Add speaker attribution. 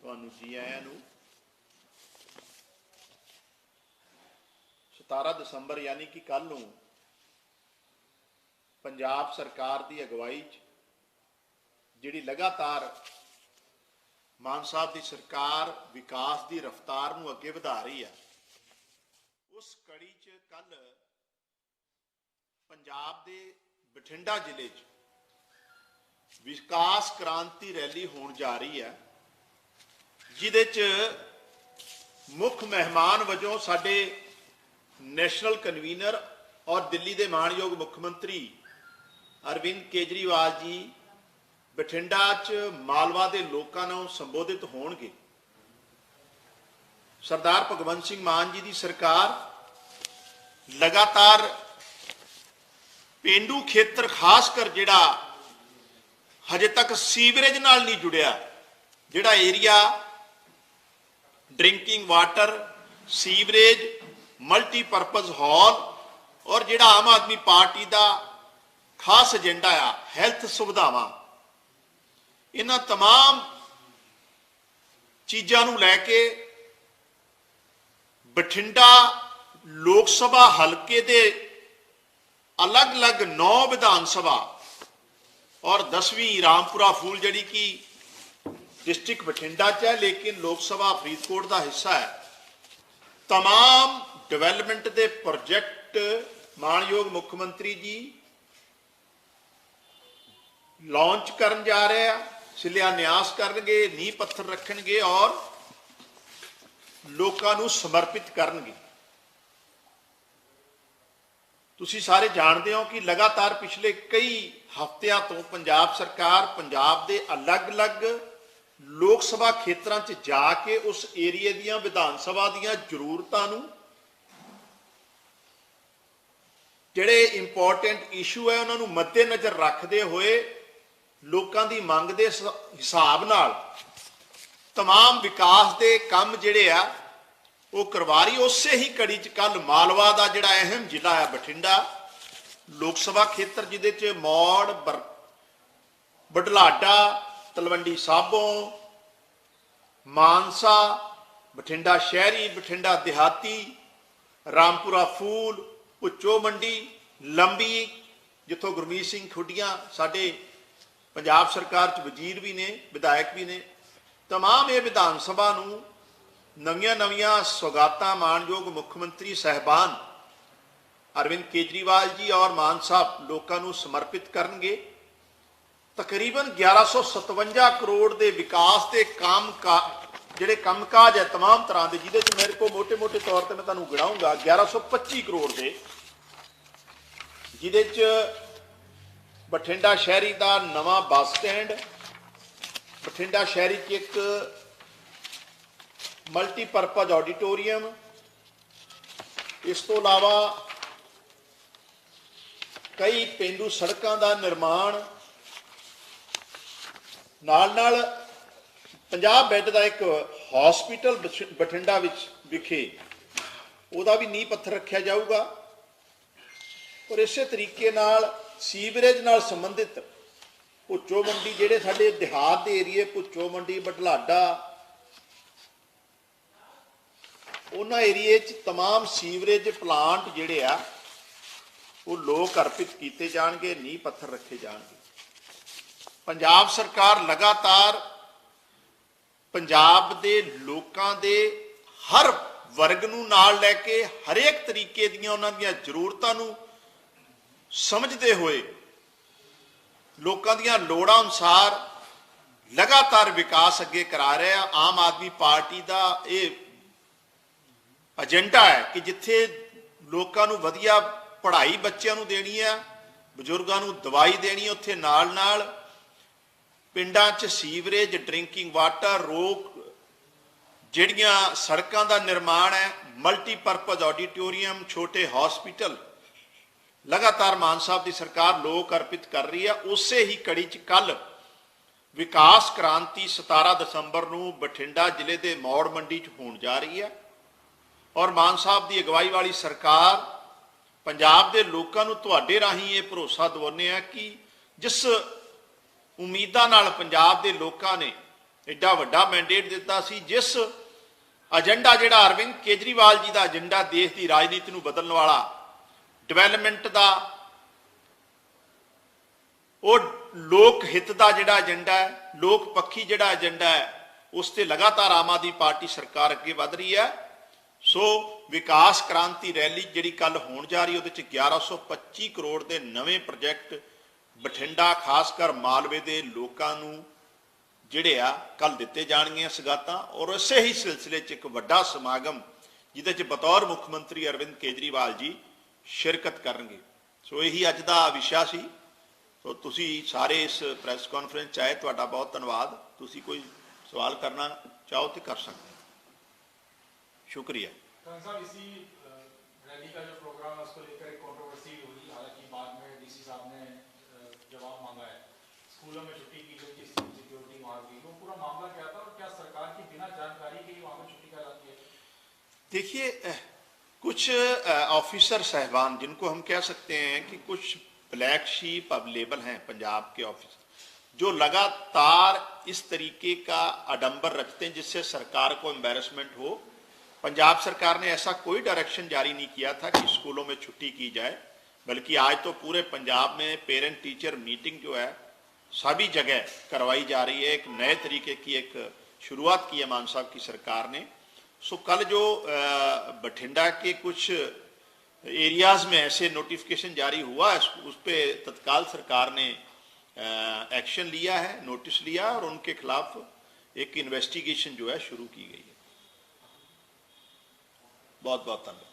Speaker 1: ਤੁਹਾਨੂੰ ਜੀ ਆਇਆਂ ਨੂੰ 17 ਦਸੰਬਰ ਯਾਨੀ ਕਿ ਕੱਲ ਨੂੰ ਪੰਜਾਬ ਸਰਕਾਰ ਦੀ ਅਗਵਾਈ 'ਚ ਜਿਹੜੀ ਲਗਾਤਾਰ ਮਾਨ ਸਾਹਿਬ ਦੀ ਸਰਕਾਰ ਵਿਕਾਸ ਦੀ ਰਫ਼ਤਾਰ ਨੂੰ ਅੱਗੇ ਵਧਾ ਰਹੀ ਹੈ ਉਸ ਕੜੀ 'ਚ ਕੱਲ ਪੰਜਾਬ ਦੇ ਬਠਿੰਡਾ ਜ਼ਿਲ੍ਹੇ 'ਚ ਵਿਕਾਸ ਕ੍ਰਾਂਤੀ ਰੈਲੀ ਹੋਣ ਜਾ ਰਹੀ ਹੈ ਜਿਹਦੇ 'ਚ ਮੁੱਖ ਮਹਿਮਾਨ ਵਜੋਂ ਸਾਡੇ ਨੈਸ਼ਨਲ ਕਨਵੀਨਰ ਔਰ ਦਿੱਲੀ ਦੇ ਮਾਣਯੋਗ ਮੁੱਖ ਮੰਤਰੀ ਅਰਵਿੰਦ ਕੇਜਰੀਵਾਲ ਜੀ ਬਠਿੰਡਾ 'ਚ ਮਾਲਵਾ ਦੇ ਲੋਕਾਂ ਨੂੰ ਸੰਬੋਧਿਤ ਹੋਣਗੇ। ਸਰਦਾਰ ਭਗਵੰਤ ਸਿੰਘ ਮਾਨ ਜੀ ਦੀ ਸਰਕਾਰ ਲਗਾਤਾਰ ਪਿੰਡੂ ਖੇਤਰ ਖਾਸ ਕਰ ਜਿਹੜਾ ਹਜੇ ਤੱਕ ਸੀਵਰੇਜ ਨਾਲ ਨਹੀਂ ਜੁੜਿਆ, ਜਿਹੜਾ area drinking water sewerage multipurpose hall ਔਰ ਜਿਹੜਾ ਆਮ ਆਦਮੀ ਪਾਰਟੀ ਦਾ ਖਾਸ ਏਜੰਡਾ ਆ ਹੈਲਥ ਸੁਵਿਧਾਵਾਂ ਇਹਨਾਂ तमाम ਚੀਜ਼ਾਂ ਨੂੰ ਲੈ ਕੇ ਬਠਿੰਡਾ ਲੋਕ ਸਭਾ ਹਲਕੇ ਦੇ ਅਲੱਗ-ਅਲੱਗ 9 ਵਿਧਾਨ ਸਭਾ ਔਰ 10ਵੀਂ ਰਾਮਪੁਰਾ ਫੂਲ ਜਿਹੜੀ ਕਿ ਡਿਸਟ੍ਰਿਕਟ ਬਠਿੰਡਾ ਚ ਹੈ ਲੇਕਿਨ ਲੋਕ ਸਭਾ ਫਰੀਦਕੋਟ ਦਾ ਹਿੱਸਾ ਹੈ तमाम ਡਿਵੈਲਪਮੈਂਟ ਦੇ ਪ੍ਰੋਜੈਕਟ ਮਾਨਯੋਗ ਮੁੱਖ ਮੰਤਰੀ ਜੀ ਲਾਂਚ ਕਰਨ ਜਾ ਰਹੇ ਆ ਸ਼ਿਲਾਨਿਆਸ ਕਰਨਗੇ ਨੀਂਹ ਪੱਥਰ ਰੱਖਣਗੇ ਔਰ ਲੋਕਾਂ ਨੂੰ ਸਮਰਪਿਤ ਕਰਨਗੇ ਤੁਸੀਂ ਸਾਰੇ ਜਾਣਦੇ ਹੋ ਕਿ ਲਗਾਤਾਰ ਪਿਛਲੇ ਕਈ ਹਫ਼ਤਿਆਂ ਤੋਂ ਪੰਜਾਬ ਸਰਕਾਰ ਪੰਜਾਬ ਦੇ ਅਲੱਗ-ਅਲੱਗ ਲੋਕ ਸਭਾ ਖੇਤਰਾਂ 'ਚ ਜਾ ਕੇ ਉਸ ਏਰੀਏ ਦੀਆਂ ਵਿਧਾਨ ਸਭਾ ਦੀਆਂ ਜ਼ਰੂਰਤਾਂ ਨੂੰ ਜਿਹੜੇ ਇੰਪੋਰਟੈਂਟ ਇਸ਼ੂ ਹੈ ਉਹਨਾਂ ਨੂੰ ਮੱਦੇਨਜ਼ਰ ਰੱਖਦੇ ਹੋਏ ਲੋਕਾਂ ਦੀ ਮੰਗ ਦੇ ਸ- ਹਿਸਾਬ ਨਾਲ तमाम ਵਿਕਾਸ ਦੇ ਕੰਮ ਜਿਹੜੇ ਆ ਉਹ ਕਰਵਾ ਰਹੀ ਉਸੇ ਹੀ ਕੜੀ ਚ ਕੱਲ ਮਾਲਵਾ ਦਾ ਜਿਹੜਾ ਅਹਿਮ ਜ਼ਿਲ੍ਹਾ ਹੈ ਬਠਿੰਡਾ ਲੋਕ ਸਭਾ ਖੇਤਰ ਜਿਹਦੇ ਚ ਮੌੜ ਬਰ- ਬਡਲਾਡਾ ਤਲਵੰਡੀ ਸਾਬੋ, ਮਾਨਸਾ, ਬਠਿੰਡਾ ਸ਼ਹਿਰੀ, ਬਠਿੰਡਾ ਦਿਹਾਤੀ, ਰਾਮਪੁਰਾ ਫੂਲ ਉੱਚੋ ਮੰਡੀ, ਲੰਬੀ, ਜਿੱਥੋਂ ਗੁਰਮੀਤ ਸਿੰਘ ਖੁੱਡੀਆਂ ਸਾਡੇ ਪੰਜਾਬ ਸਰਕਾਰ ਚ ਵਜ਼ੀਰ ਵੀ ਨੇ, ਵਿਧਾਇਕ ਵੀ ਨੇ, ਤਮਾਮ ਇਹ ਵਿਧਾਨ ਸਭਾ ਨੂੰ ਨਵੀਆਂ ਨਵੀਆਂ ਸੁਗਾਤਾਂ ਮਾਨਯੋਗ ਮੁੱਖ ਮੰਤਰੀ ਸਹਿਬਾਨ ਅਰਵਿੰਦ ਕੇਜਰੀਵਾਲ ਜੀ ਔਰ ਮਾਨ ਸਾਹਿਬ ਲੋਕਾਂ ਨੂੰ ਸਮਰਪਿਤ ਕਰਨਗੇ। ਤਕਰੀਬਨ 1157 ਕਰੋੜ ਦੇ ਵਿਕਾਸ ਤੇ ਕੰਮ ਕਾ, ਜਿਹੜੇ ਕੰਮ ਕਾਜ ਹੈ तमाम ਤਰ੍ਹਾਂ ਦੇ, ਜਿਹਦੇ ਚ ਮੇਰੇ ਕੋ ਮੋਟੇ ਮੋਟੇ ਤੌਰ ਤੇ ਮੈਂ ਤੁਹਾਨੂੰ ਗਿਣਾਉਂਗਾ 1125 ਕਰੋੜ ਦੇ, ਜਿਹਦੇ ਚ ਬਠਿੰਡਾ ਸ਼ਹਿਰੀ ਦਾ ਨਵਾਂ ਬੱਸ ਸਟੈਂਡ, ਬਠਿੰਡਾ ਸ਼ਹਿਰੀ 'ਚ ਇੱਕ ਮਲਟੀਪਰਪਜ਼ ਆਡੀਟੋਰੀਅਮ, ਇਸ ਤੋਂ ਇਲਾਵਾ ਕਈ ਪਿੰਡੂ ਸੜਕਾਂ ਦਾ ਨਿਰਮਾਣ ਨਾਲ ਨਾਲ 50 ਬੈੱਡ ਦਾ ਇੱਕ ਹਸਪੀਟਲ ਬਠਿੰਡਾ ਵਿੱਚ ਵਿਖੇ ਉਹਦਾ ਵੀ ਨੀਂਹ ਪੱਥਰ ਰੱਖਿਆ ਜਾਊਗਾ ਔਰ ਇਸੇ ਤਰੀਕੇ ਨਾਲ ਸੀਵਰੇਜ ਨਾਲ ਸੰਬੰਧਿਤ ਭੁੱਚੋ ਮੰਡੀ ਜਿਹੜੇ ਸਾਡੇ ਦਿਹਾਤ ਦੇ ਏਰੀਏ ਭੁੱਚੋ ਮੰਡੀ ਬਟਲਾਡਾ ਉਹਨਾਂ ਏਰੀਏ 'ਚ तमाम ਸੀਵਰੇਜ ਪਲਾਂਟ ਜਿਹੜੇ ਆ ਉਹ ਲੋਕ ਅਰਪਿਤ ਕੀਤੇ ਜਾਣਗੇ ਨੀਂਹ ਪੱਥਰ ਰੱਖੇ ਜਾਣਗੇ ਪੰਜਾਬ ਸਰਕਾਰ ਲਗਾਤਾਰ ਪੰਜਾਬ ਦੇ ਲੋਕਾਂ ਦੇ ਹਰ ਵਰਗ ਨੂੰ ਨਾਲ ਲੈ ਕੇ ਹਰੇਕ ਤਰੀਕੇ ਦੀਆਂ ਉਹਨਾਂ ਦੀਆਂ ਜ਼ਰੂਰਤਾਂ ਨੂੰ ਸਮਝਦੇ ਹੋਏ ਲੋਕਾਂ ਦੀਆਂ ਲੋੜਾਂ ਅਨੁਸਾਰ ਲਗਾਤਾਰ ਵਿਕਾਸ ਅੱਗੇ ਕਰਾ ਰਿਹਾ ਆਮ ਆਦਮੀ ਪਾਰਟੀ ਦਾ ਇਹ ਏਜੰਡਾ ਹੈ ਕਿ ਜਿੱਥੇ ਲੋਕਾਂ ਨੂੰ ਵਧੀਆ ਪੜ੍ਹਾਈ ਬੱਚਿਆਂ ਨੂੰ ਦੇਣੀ ਹੈ, ਬਜ਼ੁਰਗਾਂ ਨੂੰ ਦਵਾਈ ਦੇਣੀ ਹੈ, ਉੱਥੇ ਨਾਲ ਨਾਲ ਪਿੰਡਾਂ 'ਚ ਸੀਵਰੇਜ, ਡਰਿੰਕਿੰਗ ਵਾਟਰ, ਰੋਕ, ਜਿਹੜੀਆਂ ਸੜਕਾਂ ਦਾ ਨਿਰਮਾਣ ਹੈ, ਮਲਟੀਪਰਪਸ ਆਡੀਟੋਰੀਅਮ, ਛੋਟੇ ਹਸਪੀਟਲ, ਲਗਾਤਾਰ ਮਾਨ ਸਾਹਿਬ ਦੀ ਸਰਕਾਰ ਲੋਕ ਅਰਪਿਤ ਕਰ ਰਹੀ ਹੈ, ਉਸੇ ਹੀ ਕੜੀ 'ਚ ਕੱਲ ਵਿਕਾਸ ਕ੍ਰਾਂਤੀ 17 ਦਸੰਬਰ ਨੂੰ ਬਠਿੰਡਾ ਜ਼ਿਲ੍ਹੇ ਦੇ ਮੌੜ ਮੰਡੀ 'ਚ ਹੋਣ ਜਾ ਰਹੀ ਹੈ ਔਰ ਮਾਨ ਸਾਹਿਬ ਦੀ ਅਗਵਾਈ ਵਾਲੀ ਸਰਕਾਰ ਪੰਜਾਬ ਦੇ ਲੋਕਾਂ ਨੂੰ ਤੁਹਾਡੇ ਰਾਹੀਂ ਇਹ ਭਰੋਸਾ ਦਿਵਾਉਂਦੇ ਆ ਕਿ ਜਿਸ ਉਮੀਦਾਂ ਨਾਲ ਪੰਜਾਬ ਦੇ ਲੋਕਾਂ ਨੇ ਐਡਾ ਵੱਡਾ ਮੈਂਡੇਟ ਦਿੱਤਾ ਸੀ, ਜਿਸ ਏਜੰਡਾ ਜਿਹੜਾ ਅਰਵਿੰਦ ਕੇਜਰੀਵਾਲ ਜੀ ਦਾ ਏਜੰਡਾ ਦੇਸ਼ ਦੀ ਰਾਜਨੀਤੀ ਨੂੰ ਬਦਲਣ ਵਾਲਾ ਡਿਵੈਲਪਮੈਂਟ ਦਾ, ਉਹ ਲੋਕ ਹਿੱਤ ਦਾ ਜਿਹੜਾ ਏਜੰਡਾ ਹੈ, ਲੋਕ ਪੱਖੀ ਜਿਹੜਾ ਏਜੰਡਾ ਹੈ, ਉਸ ਤੇ ਲਗਾਤਾਰ ਆਮ ਆਦਮੀ ਪਾਰਟੀ ਸਰਕਾਰ ਅੱਗੇ ਵਧ ਰਹੀ ਹੈ। ਸੋ ਵਿਕਾਸ ਕ੍ਰਾਂਤੀ ਰੈਲੀ ਜਿਹੜੀ ਕੱਲ ਹੋਣ ਜਾ ਰਹੀ ਉਹਦੇ ਚ 1125 ਕਰੋੜ ਦੇ ਨਵੇਂ ਪ੍ਰੋਜੈਕਟ ਬਠਿੰਡਾ ਖਾਸ ਕਰ ਮਾਲਵੇ ਦੇ ਲੋਕਾਂ ਨੂੰ ਜਿਹੜੇ ਆ ਕੱਲ ਦਿੱਤੇ ਜਾਣਗੀਆਂ ਸਗਾਤਾਂ ਔਰ ਇਸੇ ਹੀ ਸਿਲਸਿਲੇ 'ਚ ਇੱਕ ਵੱਡਾ ਸਮਾਗਮ ਜਿਹਦੇ 'ਚ ਬਤੌਰ ਮੁੱਖ ਮੰਤਰੀ ਅਰਵਿੰਦ ਕੇਜਰੀਵਾਲ ਜੀ ਸ਼ਿਰਕਤ ਕਰਨਗੇ ਸੋ ਇਹੀ ਅੱਜ ਦਾ ਵਿਸ਼ਾ ਸੀ ਸੋ ਤੁਸੀਂ ਸਾਰੇ ਇਸ ਪ੍ਰੈਸ ਕਾਨਫਰੰਸ 'ਚ ਆਏ ਤੁਹਾਡਾ ਬਹੁਤ ਧੰਨਵਾਦ ਤੁਸੀਂ ਕੋਈ ਸਵਾਲ ਕਰਨਾ ਚਾਹੋ ਤੇ ਕਰ ਸਕਦੇ ਹੋ ਸ਼ੁਕਰੀਆ
Speaker 2: खान साहब इसी अ, रैली का जो प्रोग्राम है उसको लेकर एक कंट्रोवर्सी हुई हालांकि बाद में डीसी साहब ने अ, जवाब मांगा है स्कूलों में छुट्टी की गई सिक्योरिटी मार दी वो पूरा मामला क्या था और क्या सरकार की बिना जानकारी के वहाँ पे छुट्टी कहलाती है?
Speaker 1: देखिए कुछ ऑफिसर साहबान, जिनको हम कह सकते हैं कि कुछ ब्लैक शीप अवेलेबल हैं पंजाब के ऑफिसर जो लगातार इस तरीके का आडंबर रखते हैं जिससे सरकार को एम्बेरसमेंट हो, पंजाब सरकार ने ऐसा कोई डायरेक्शन जारी नहीं किया था कि स्कूलों में छुट्टी की जाए। बल्कि आज तो पूरे पंजाब में पेरेंट टीचर मीटिंग जो है सभी जगह करवाई जा रही है। एक नए तरीके की एक शुरुआत की है मान साहब की सरकार ने। सो कल जो बठिंडा के कुछ एरियाज़ में ऐसे नोटिफिकेशन जारी हुआ है, उस- पर तत्काल सरकार ने एक्शन लिया है नोटिस लिया और उनके खिलाफ एक इन्वेस्टिगेशन जो है शुरू की गई है। बहुत बहुत धन्यवाद।